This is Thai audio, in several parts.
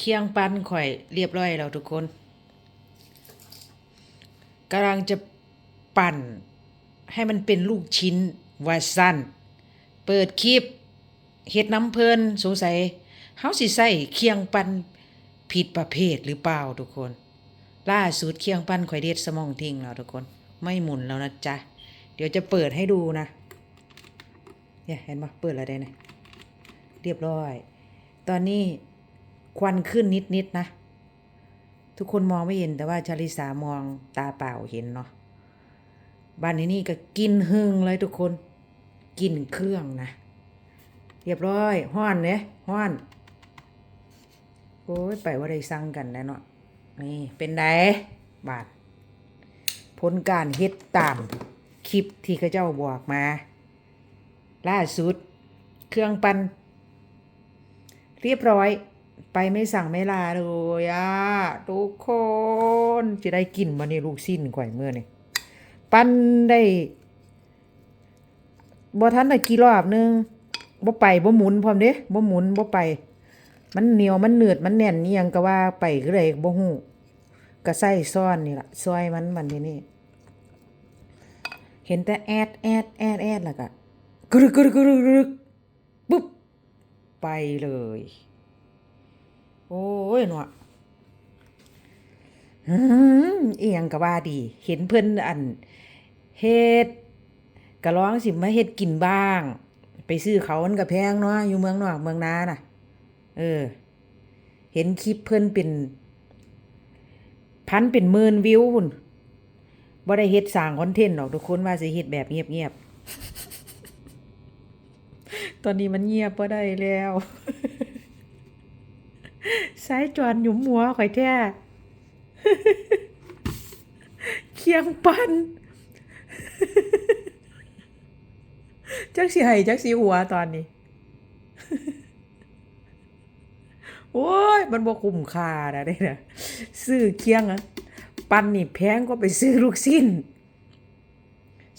เคียงปั้นข่อยเรียบร้อยแล้วทุกคนกำลังจะปั่นให้มันเป็นลูกชิ้นวาสั้นเปิดคลิปเฮ็ดน้ำเพลินสงสัยเฮาสิใส่เคียงปั้นผิดประเภทหรือเปล่าทุกคน ล่าสุดเคียงปั้นข่อยเด็ดสมองทิ้งแล้วทุกคน ไม่หมุนแล้วนะจ๊ะ เดี๋ยวจะเปิดให้ดูนะ เนี่ยเห็นปะเปิดแล้วได้นะเรียบร้อย ตอนนี้ ควันขึ้นนิดๆนนะ ทุกคนมองไม่เห็นแต่ว่าชาลิสามองตาเปล่าเห็นเนาะบ้านนี้นี่ก็กินหึงเลยทุกคนกินเครื่องนะ เรียบร้อยห้อนเนี่ยห้อน โอ้ยไปว่าได้สั่งกันแล้วเนาะนี่เป็นไดบาทผลการเฮ็ดตามคลิปที่เขาเจ้าบอกมา ล่าสุด เครื่องปัน เรียบร้อย ไปไม่สั่งไม่ลาเลยอะทุกคนจะได้กินมาในลูกสิ้นก่อยเมื่อนี่ปั้นได้บ่ทันได้กี่รอบนึงบ่ไปบ่หมุนพร้อมเด้บ่หมุนบ่ไป มันเหนียวมันเนืดมันแน่นนี่ยังก็ว่าไปก็เลยบ่ฮู้ก็ใส่ซ่อนนี่ล่ะซอยมันมันนี่นี่เห็นแต่แอดแอดแอดแอดแล้วก็กรึกกรึกกรึกกรึกปุ๊บไปเลย โอ้ยเนาะเอียงก็ว่าดี เห็นเพิ่อนอันเฮ็ดก็ร้องสิมาเฮ็ดกินบ้าง ไปซื้อเขามันก็แพงเนาะอยู่เมืองนอกเมืองนาน่ะ เออ เห็นคลิปเพิ่อนเป็น พันเป็นหมื่นวิวพุ่นบ่ได้เฮ็ดสร้างคอนเทนต์หรอกทุกคนว่าสิเฮ็ดแบบเงียบๆตอนนี้มันเงียบบ่ได้แล้ว สายจวนหยุมหัวข่อยแท้เคียงปันจักสิให้จักสิหัวตอนนี้ โอ้ย มันบ่คุ้มค่านะเด้นะซื้อเคียงอะปันนี่แพงก็ไปซื้อลูกสิ้น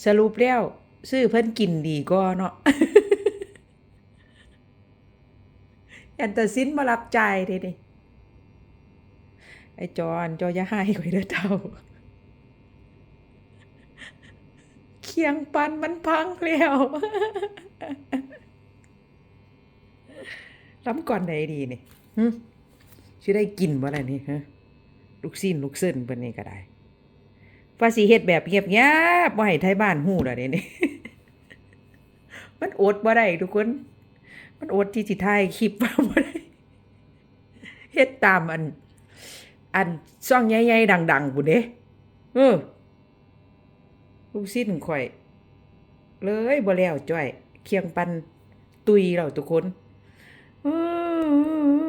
สรุปแล้ว ซื้อเพิ่นกินดีก็เนาะแอนต่สิ้นมารับใจเด้นี่ไอ้จอนจอย่าให้ข่อยเด้อเท่าเคียงปันมันพังแล้วล้ำก่อนใดดีนี่หึสิได้กินบ่ล่ะนี่ฮะลูกสิ้นลูกเส้นเพิ่นนี่ก็ได้ว่าสิเฮ็ดแบบเงียบๆบ่ให้ไทยบ้านฮู้ล้วเด้นี่มันอดบ่ได้ทุกคน มันอดที่สิถ่ายคลิปว่าบ่ได้เฮ็ดตามอัน อันซ่องใหญ่ๆดังๆบุเด้เออลูกสิ้นข่อย เลยบ่แล้วจ้อย เคียงปันตุยเราทุกคน อือ